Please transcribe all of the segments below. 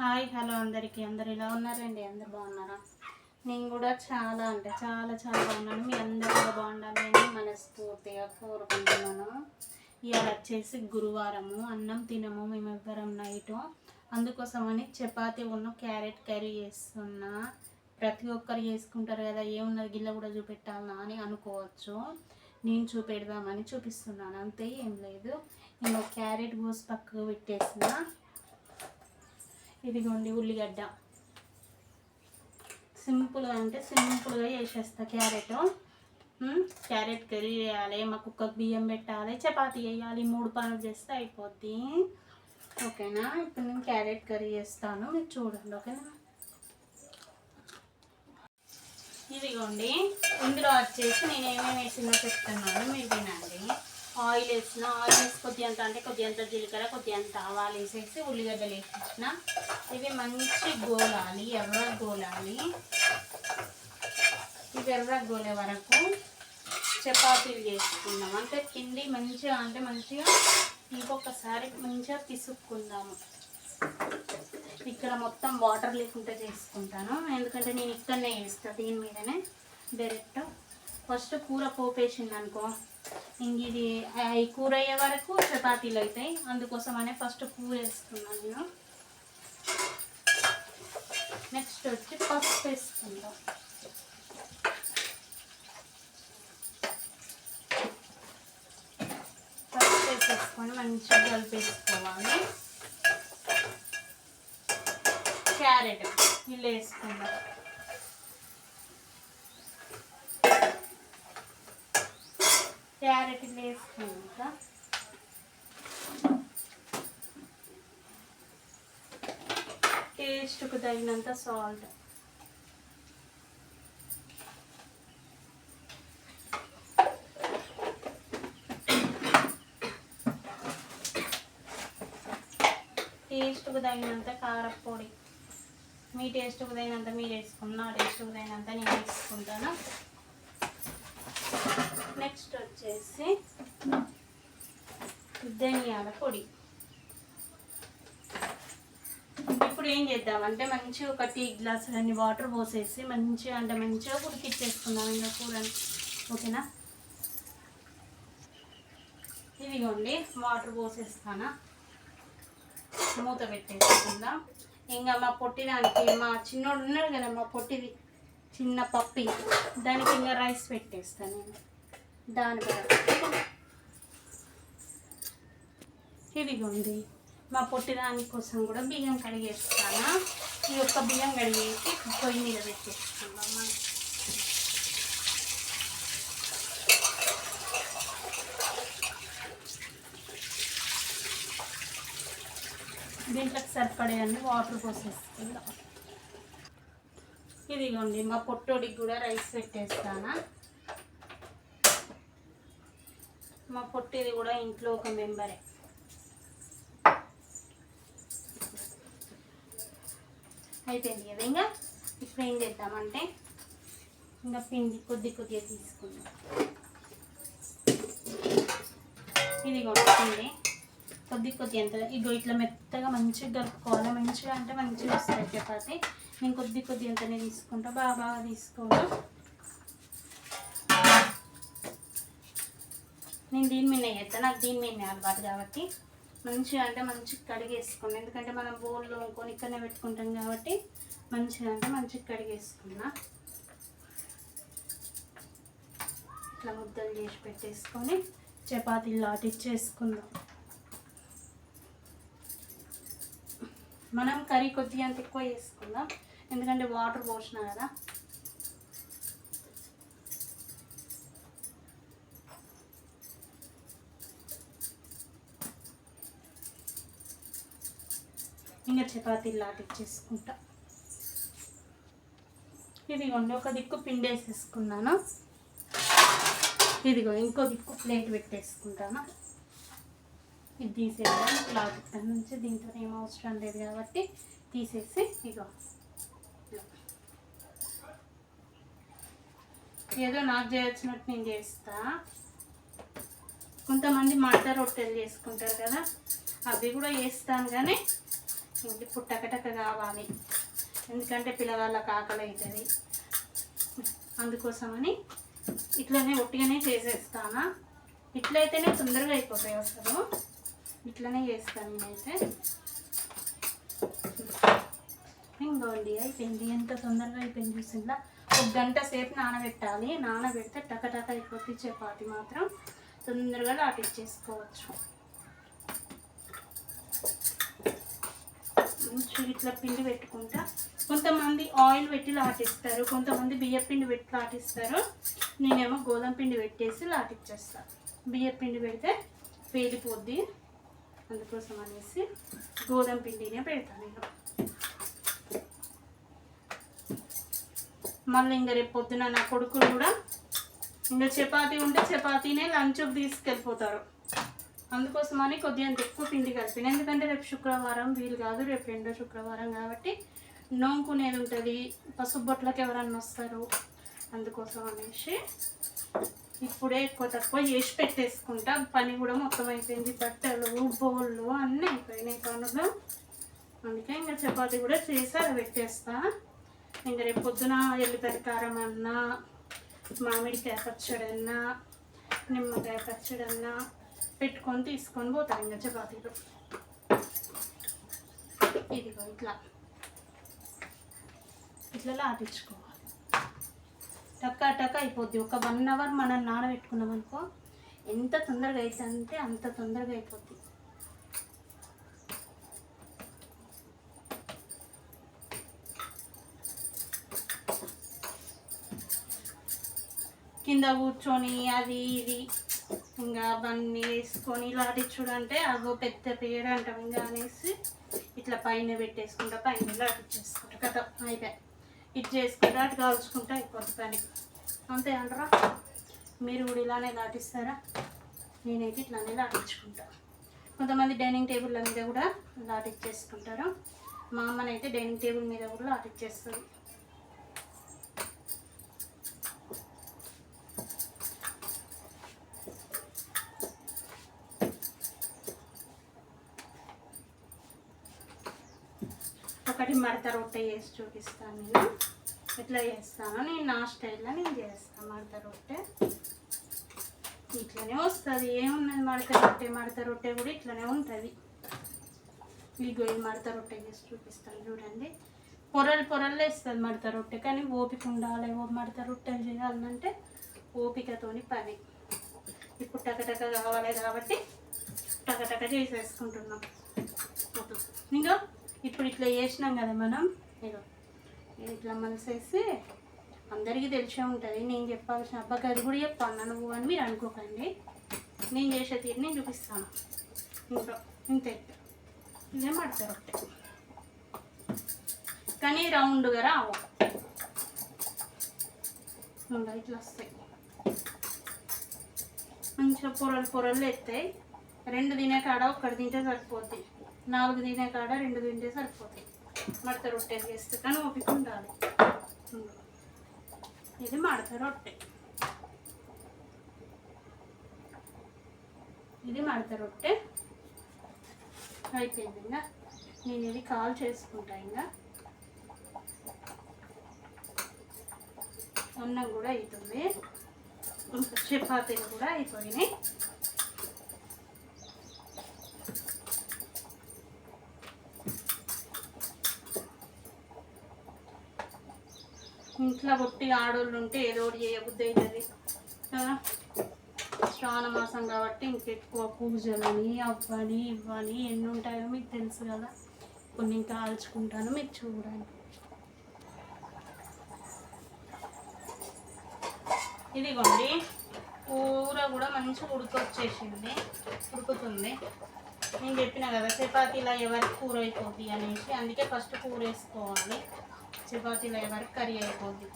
Hi hello అందరికీ. అందరు ఇలా ఉన్నారండి? అందరు బాగున్నారా? నేను కూడా చాలా అంటే చాలా చాలా బాగున్నాను. మీ అందరు కూడా బాగుండాలి అని మనస్ఫూర్తిగా కోరుకుంటున్నాను. ఇవాళ వచ్చేసి గురువారము. అన్నం తినము మేమిద్దరం నైట్. అందుకోసమని చపాతి ఉన్న క్యారెట్ కర్రీ చేస్తున్నా. ప్రతి ఒక్కరు చేసుకుంటారు కదా ఏమున్నది గిల్ల కూడా చూపెట్టాలనా అని అనుకోవచ్చు. నేను చూపెడదామని చూపిస్తున్నాను. అంతే ఏం లేదు. నేను క్యారెట్ కోసి పక్కకు పెట్టేసిన. ఇదిగోండి ఉల్లిగడ్డ. సింపుల్గా అంటే సింపుల్గా చేసేస్తా. క్యారెట్. క్యారెట్ కర్రీ చేయాలి మా కుక్కకు బియ్యం పెట్టాలి చపాతీ వేయాలి మూడు పనులు చేస్తే అయిపోద్ది. ఓకేనా? ఇప్పుడు నేను క్యారెట్ కర్రీ చేస్తాను. మీరు చూడండి ఓకేనా? ఇదిగోండి ఇందులో వచ్చేసి నేను ఏమేమి వేసిందో చెప్తున్నాను. మీరు వినండి ఆయిల్ వేసిన ఆయిల్ వేసి కొద్దిగంత అంటే కొద్దిగంత జీలకర్ర కొద్దిగంత ఆవాలు వేసేసి ఉల్లిగడ్డలు వేసేసిన ఇవి మంచి గోలాలి ఎర్ర గోలాలి ఇవి ఎర్ర గోలే వరకు చపాతీలు చేసుకుందాం అంటే తిండి మంచిగా అంటే మంచిగా ఇంకొకసారి మంచిగా పిసుక్కుందాము ఇక్కడ మొత్తం వాటర్ లేకుండా చేసుకుంటాను ఎందుకంటే నేను ఇక్కడనే వేస్తాను దీని మీదనే డైరెక్ట్ ఫస్ట్ కూర పోపేసింది అనుకో ఇంక ఇది అవి ఈ కూర అయ్యే వరకు చపాతీలు అవుతాయి. అందుకోసమనే ఫస్ట్ కూర వేసుకున్నాను నేను. నెక్స్ట్ వచ్చి పసుపు వేసుకుందాం. పసుపు వేసేసుకొని మంచిగా కలిపేసుకోవాలి. క్యారెట్ ఇల్లు వేసుకుందాం. క్యారెట్ వేసుకున్నాక టేస్ట్కు తగినంత సాల్ట్. టేస్ట్కు తగినంత కారపొడి మీ టేస్ట్కు తగినంత మీరు వేసుకున్న నా టేస్ట్కు తగినంత నేను వేసుకుంటాను. నెక్స్ట్ వచ్చేసి ధనియాల పొడి. ఇప్పుడు ఏం చేద్దామంటే మంచిగా ఒక టీ గ్లాసులన్నీ వాటర్ పోసేసి మంచిగా అంటే మంచిగా ఉడికిచ్చేసుకుందాం ఇంకా కూరని. ఓకేనా? ఇదిగోండి వాటర్ పోసేస్తానా? మూత పెట్టేసుకుందాం. ఇంకా మా పొట్టిదానికి మా చిన్నోడు ఉన్నాడు కదా మా పొట్టిది చిన్న పప్పి. దానికి ఇంకా రైస్ పెట్టేస్తాను నేను. దాని ఇదిగోండి మా పొట్టిదాని కోసం కూడా బియ్యం కడిగేస్తాను? ఈ యొక్క బియ్యం కడిగేసి పొయ్యి మీద పెట్టేసుకుందాం మనం దీంట్లోకి సరిపడే అన్ని వాటర్ పోసేసుకుందాం. ఇదిగోండి మా పొట్టోడికి కూడా రైస్ పెట్టేస్తానా? మా పొట్టిది కూడా ఇంట్లో ఒక మెంబరే. అయిపోయింది కదా ఇంకా? ఇప్పుడు ఏం చేద్దామంటే ఇంకా పిండి కొద్ది కొద్దిగా తీసుకుందాం. ఇది కూడా పిండి. కొద్ది కొద్ది ఎంత? ఇగో ఇట్లా మెత్తగా మంచిగా కలుపుకోవాలి. మంచిగా అంటే మంచిగా వస్తాయి చపాతి. నేను కొద్ది కొద్ది ఎంతనే తీసుకుంటా. బాగా బాగా తీసుకోను నేను దీని మీద చేస్తాను నాకు దీని మీద అలవాటు కాబట్టి మంచిగా అంటే మంచిగా కడిగేసుకున్నాను ఎందుకంటే మనం బోల్లో కొని ఇక్కడనే పెట్టుకుంటాం కాబట్టి మంచిగా అంటే మంచిగా కడిగేసుకున్నా. ఇట్లా ముద్దలు చేసి పెట్టేసుకొని చపాతీలు లాటిచ్చేసుకుందాం మనం కర్రీ కొద్దిగా అంత ఎక్కువ చేసుకుందాం. ఎందుకంటే వాటర్ పోసిన కదా. ఇంకా లాంటివి చేసుకుంటా. ఇదిగోండి ఒక దిక్కు పిండి వేసేసుకున్నాను ఇదిగో ఇంకో దిక్కు ప్లేట్ పెట్టేసుకుంటాను. ఇది తీసేద్దాం. క్లాత్ నుంచి దీంతో ఏం అవసరం లేదు కాబట్టి తీసేసి ఇగో ఏదో నాకు చేయొచ్చినట్టు నేను చేస్తా. కొంతమంది మట్ట రొట్టెలు చేసుకుంటారు కదా అవి కూడా చేస్తాను కానీ చూడండి పుట్టకటక రావాలి ఎందుకంటే పిల్లవాళ్ళకి ఆకలి అవుతుంది అందుకోసమని ఇట్లనే ఒట్టిగానే చేసేస్తానా. ఇట్లయితేనే తొందరగా అయిపోతాయి అసలు. ఇట్లనే చేస్తాను నేనైతే. ఇంకోండి అయిపోయింది. ఎంత తొందరగా అయిపోయింది చూసిందా? ఒక గంట సేపు నానబెట్టాలి. నానబెడితే టకటక అయిపోతే చపాతి మాత్రం. తొందరగా లాటిచ్చేసుకోవచ్చు ఇట్లా పిండి పెట్టుకుంటా. కొంతమంది ఆయిల్ పెట్టి లాటిస్తారు కొంతమంది బియ్య పిండి పెట్టి లాటిస్తారు. నేనేమో గోధుమ పిండి పెట్టేసి లాటిచ్చేస్తా. బియ్య పిండి పెడితే పేలిపోద్ది. అందుకోసం అనేసి గోధుమ పిండినే పెడతాను నేను. మళ్ళీ ఇంకా రేపు పొద్దున నా కొడుకులు కూడా ఇంకా చపాతీ ఉంటే చపాతీనే లంచ్కి తీసుకెళ్ళిపోతారు. అందుకోసమని కొద్దిగా ఎక్కువ పిండి కలిపిన. ఎందుకంటే రేపు శుక్రవారం వీలు కాదు రేపు రెండో శుక్రవారం కాబట్టి నోముకునేది ఉంటుంది పసుపు బొట్లకి ఎవరన్నా వస్తారు అందుకోసం అనేసి ఇప్పుడే ఎక్కువ తక్కువ చేసి పెట్టేసుకుంటా. పని కూడా మొత్తం అయిపోయింది బట్టలు బోళ్ళు అన్నీ అయిపోయినాయి పనులు. అందుకే ఇంకా చపాతీ కూడా చేసి పెట్టేస్తా. ఇంకా రేపు పొద్దున ఎల్లిపాయ కారం అన్నా మామిడికాయ పచ్చడి అన్నా నిమ్మకాయ పచ్చడి అన్నా పెట్టుకొని తీసుకొని పోతారు ఇంకా చపాతీలు. ఇదిగో ఇట్లా. ఇట్లా లాటించుకోవాలి టక్క టక్క అయిపోద్ది. ఒక వన్ అవర్ మనం నానబెట్టుకున్నాం అనుకో ఎంత తొందరగా అయితే అంటే అంత తొందరగా అయిపోద్ది. కింద కూర్చొని అది ఇది ఇంకా అవన్నీ వేసుకొని ఇలా అంటే అగో పెద్ద పేరు అంటాం ఇంకా అనేసి ఇట్లా పైన పెట్టేసుకుంటా పైన లాటించేసుకుంటా కదా అయిపోయి. ఇటు చేసుకుంటా అటు కాల్చుకుంటా అయిపోతుంది పని. అంతే అంటారా? మీరు కూడా ఇలానే లాటిస్తారా నేనైతే ఇట్లానే లాటించుకుంటా కొంతమంది డైనింగ్ టేబుల్ల మీద కూడా లాటిచ్చేసుకుంటారు మా అమ్మనైతే డైనింగ్ టేబుల్ మీద కూడా లాటిచ్చేస్తుంది ఒకటి మడత రొట్టె చేసి చూపిస్తాను నేను. ఎట్లా చేస్తాను నేను నా స్టైల్లో నేను చేస్తాను మడత రొట్టె. ఇట్లనే వస్తుంది. ఏమున్నది మడత రొట్టె? మడత రొట్టె కూడా ఇట్లనే ఉంటుంది. ఇగో ఈ మడత రొట్టె చేసి చూపిస్తాను చూడండి. పొరలు పొరలు వేస్తుంది మడత రొట్టె. కానీ ఓపిక ఉండాలి. ఓ మడత రొట్టె చేయాలంటే ఓపికతోని పని. ఇప్పుడు టకటక కావాలి కాబట్టి టకటక చేసేసుకుంటున్నాం. ఇంకా? ఇప్పుడు ఇట్లా చేసినాం కదా మనం. ఇగో ఇట్లా మలసేసి అందరికీ తెలిసే ఉంటుంది. నేను చెప్పాల్సిన అబ్బాయి అది కూడా చెప్పాను నువ్వు అని మీరు అనుకోకండి. నేను చేసే తీరు నేను చూపిస్తాను. ఇంకా ఇంతే. ఇదే మడతారు ఒకటి. కానీ రౌండ్గా రావు. ఇంకా ఇట్లా వస్తాయి. మంచిగా పొరలు పొరలు ఎత్తాయి. రెండు తినే కాడ ఒక్కటి తింటే సరిపోద్ది. నాలుగు తినే కాడ రెండు తింటే సరిపోతాయి. మడత రొట్టె చేస్తే కానీ ఓపిక ఉండాలి. ఇది మడత రొట్టె. ఇది మడత రొట్టె. అయిపోయింది ఇంకా. నేను ఇది కాల్ చేసుకుంటా ఇంకా. అన్నం కూడా అవుతుంది చపాతీలు కూడా అయిపోయినాయి. ఇంట్లో కొట్టి ఆడోళ్ళు ఉంటే ఏదో ఒకటి చేయబుద్ధి అవుతుంది కదా శ్రావణ మాసం కాబట్టి ఇంకెక్కువ పూజలని అవ్వని ఇవ్వని ఎన్ని ఉంటాయో మీకు తెలుసు కదా. కొన్ని ఇంకా ఆల్చుకుంటాను మీరు చూడండి ఇదిగోండి కూర కూడా మంచిగా ఉడికొచ్చేసింది ఉడుకుతుంది. నేను చెప్పిన కదా చపాతీలో ఎవరికి కూర అయిపోద్ది అనేసి అందుకే ఫస్ట్ కూర వేసుకోవాలి. చపాతీల వరకు కర్రీ అయిపోద్ది.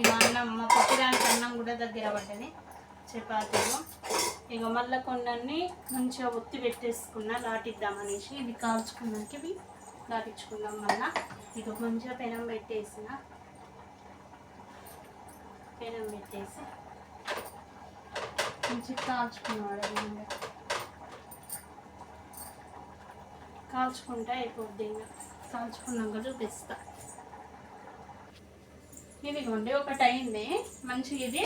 ఇక అన్నం మా పప్పిదానికి అన్నం కూడా దగ్గర పడ్డది చపాతీలు. ఇక మళ్ళీ కొన్ని మంచిగా ఒత్తి పెట్టేసుకున్నా లాటిద్దామనేసి ఇవి కాల్చుకున్నాక ఇవి లాటించుకుందాం మళ్ళా ఇక మంచిగా పెనం పెట్టేసిన. పెనం పెట్టేసి మంచిగా కాల్చుకున్నాడు ఇంకా కాల్చుకుంటే అయిపోద్ది ఇంకా కాల్చుకున్నాక చూపిస్తా. ఇదిగోండి ఒకటి అయింది. మంచిగా ఇది.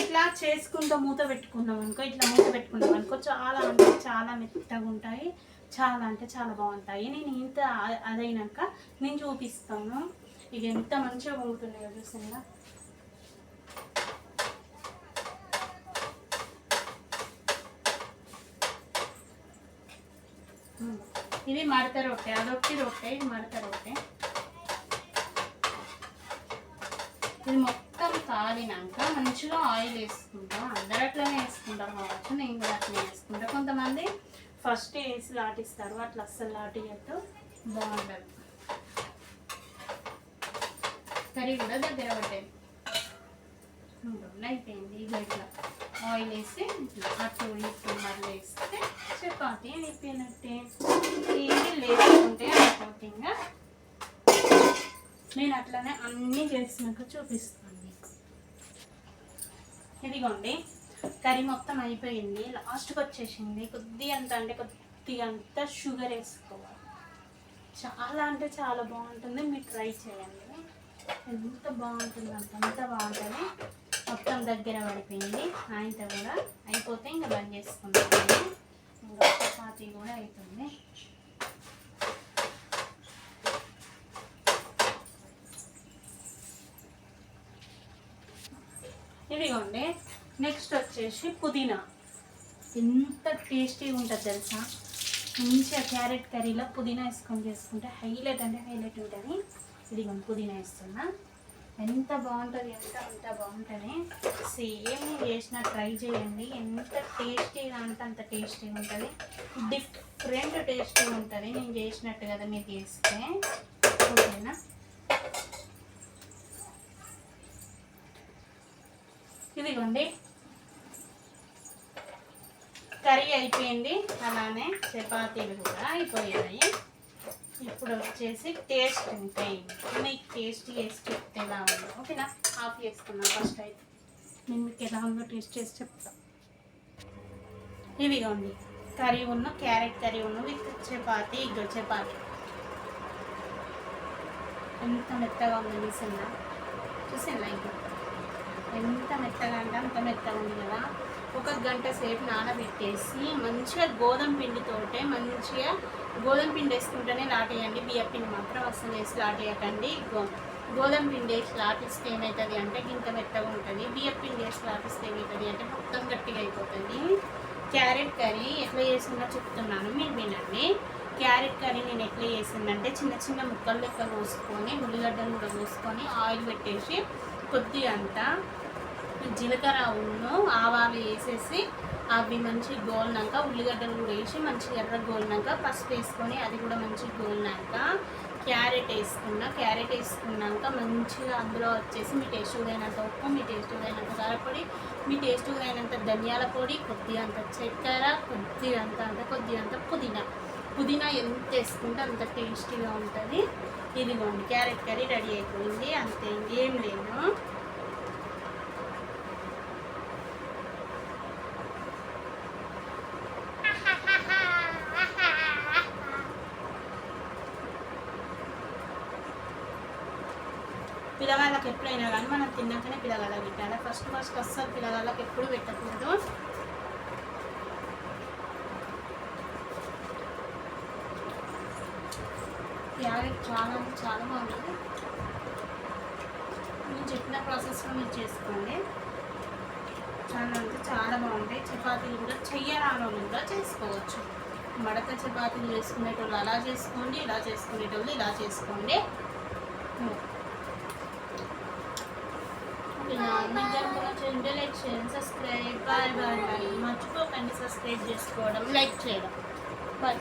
ఇట్లా చేసుకుంటూ మూత పెట్టుకున్నాం అనుకో ఇట్లా మూత పెట్టుకున్నాం అనుకో చాలా అంటే చాలా మెత్తగా ఉంటాయి. చాలా అంటే చాలా బాగుంటాయి. నేను ఇంత అదైనాక నేను చూపిస్తాను. ఇక ఎంత మంచిగా పొంగుతున్నాయో చూసిందా? ఇది మడత రొట్టె అదొట్టి రొట్టె ఇది మడత రొట్టె. ఇది మొత్తం కాలినాక మంచిగా ఆయిల్ వేసుకుంటాం. అందరు అట్లనే వేసుకుంటారు కావచ్చు నేను కూడా అట్లనే వేసుకుంటా. కొంతమంది ఫస్ట్ వేసి లాటిస్తారు అట్లా అస్సలు లాటియట్టు బాగుంటుంది కర్రీ కూడా దగ్గర పట్టేది అయిపోయింది ఇట్లా ఆయిల్ వేసి ఇట్లా అటు ఇటు మళ్ళీ వేస్తే చపాతీ అయిపోయినట్టే. ఇది లేకుంటే అయిపోతుందిగా నేను అట్లనే అన్నీ చేసినాక చూపిస్తాను మీకు. ఇదిగోండి కర్రీ మొత్తం అయిపోయింది. లాస్ట్కి వచ్చేసింది. కొద్ది అంత అంటే కొద్దిగా అంత షుగర్ వేసుకోవాలి. చాలా అంటే చాలా బాగుంటుంది. మీరు ట్రై చేయండి. ఎంత బాగుంటుంది అంత అంత బాగుంటుంది. మొత్తం దగ్గర పడిపోయింది. ఆయనతో కూడా అయిపోతే ఇంకా బంద్ చేసుకుంటాను ఇంకా చపాతీ కూడా అవుతుంది ఇదిగోండి నెక్స్ట్ వచ్చేసి పుదీనా. ఎంత టేస్టీగా ఉంటుంది తెలుసా? మంచిగా క్యారెట్ కర్రీలో పుదీనా వేసుకొని చేసుకుంటే హైలైట్ అంటే హైలైట్ ఉంటుంది. ఇదిగోండి పుదీనా వేస్తున్నా. ఎంత బాగుంటుంది ఎంత అంత బాగుంటుంది. సేమ్ నేను చేసిన ట్రై చేయండి. ఎంత టేస్టీగా అంటే అంత టేస్టీగా ఉంటుంది. డిఫరెంట్ టేస్టీగా ఉంటుంది. నేను చేసినట్టు కదా మీరు చేస్తే. ఓకేనా ఇదిగోండి. కర్రీ అయిపోయింది. అలానే చపాతీలు కూడా అయిపోయాయి. ఇప్పుడు వచ్చేసి టేస్ట్ ఉంటాయి. మీకు టేస్ట్ చేసి చెప్తే ఎలా ఉందో. ఓకేనా? ఆఫ్ చేసుకున్నాం ఫస్ట్ అయితే. నేను మీకు ఎలా ఉందో టేస్ట్ చేసి చెప్తా. ఇదిగోండి. కర్రీ ఉన్న క్యారెట్ కర్రీ ఉన్న విత్ చపాతీ ఇగో చపాతీ. ఎంత మెత్తగా ఉందో చూసిందా? చూసిందా ఇంకా ఎంత మెత్తగా అంటే అంత మెత్తగా ఉంది కదా. ఒక గంట సేపు నానబెట్టేసి మంచిగా గోధుమ పిండితోటే మంచిగా గోధుమ పిండి వేసుకుంటేనే లాటేయండి. బియ్య పిండి మాత్రం అసలు వేసి లాటేయకండి. గో గోధుమ పిండి వేసి లాటిస్తే ఏమవుతుంది అంటే ఇంత మెత్తగా ఉంటుంది బియ్య పిండి వేసి లాటిస్తే ఏమవుతుంది అంటే మొత్తం గట్టిగా అయిపోతుంది. క్యారెట్ కర్రీ ఎట్లా చేసిందో చెప్తున్నాను. మీరు వినండి. క్యారెట్ కర్రీ నేను ఎట్లా చేసిందంటే చిన్న చిన్న ముక్కలు లెక్క కోసుకొని ఉల్లిగడ్డలు కూడా కోసుకొని ఆయిల్ పెట్టేసి కొద్దిగా అంతా జీలకర్ర ఉన్ను ఆవాలు వేసేసి అవి మంచి గోలినాక ఉల్లిగడ్డలు కూడా వేసి మంచిగా ఎర్ర గోలినాక పసుపు వేసుకొని అది కూడా మంచిగా గోలినాక క్యారెట్ వేసుకున్నా క్యారెట్ వేసుకున్నాక మంచిగా అందులో వచ్చేసి మీ టేస్ట్ అయినంత ఉప్పు మీ టేస్ట్ అయినంత కారపొడి మీ టేస్ట్గా అయినంత ధనియాల పొడి కొద్దిగా అంత చక్కెర కొద్దిగా అంత అంత కొద్దిగా అంత పుదీనా. పుదీనా ఎంత వేసుకుంటే అంత టేస్టీగా ఉంటుంది. ఇదిగోండి క్యారెట్ కర్రీ రెడీ అయిపోయింది. అంతే ఏం లేదు పిల్లగాళ్ళకి ఎప్పుడైనా కానీ మనం తిన్నాకనే పిల్లగాళ్ళకి పెట్టాలి ఫస్ట్ ఫస్ట్ అస్సలు పిల్లగాళ్ళకి ఎప్పుడు పెట్టకూడదు. క్యారెట్ చాలా అంటే చాలా బాగుంటుంది. నేను చెప్పిన ప్రాసెస్లో మీరు చేసుకోండి. చాలా అంటే చాలా బాగుంటాయి. చపాతీలు కూడా చెయ్యరాని కూడా చేసుకోవచ్చు. మడత చపాతీలు చేసుకునేటోళ్ళు అలా చేసుకోండి ఇలా చేసుకునేటోళ్ళు ఇలా చేసుకోండి. మీకు కనుక నచ్చింటే లైక్ చేయండి సబ్స్క్రైబ్ బాయ్ బాయ్ బాయ్ మర్చిపోకండి సబ్స్క్రైబ్ చేసుకోవడం లైక్ చేయడం బాయ్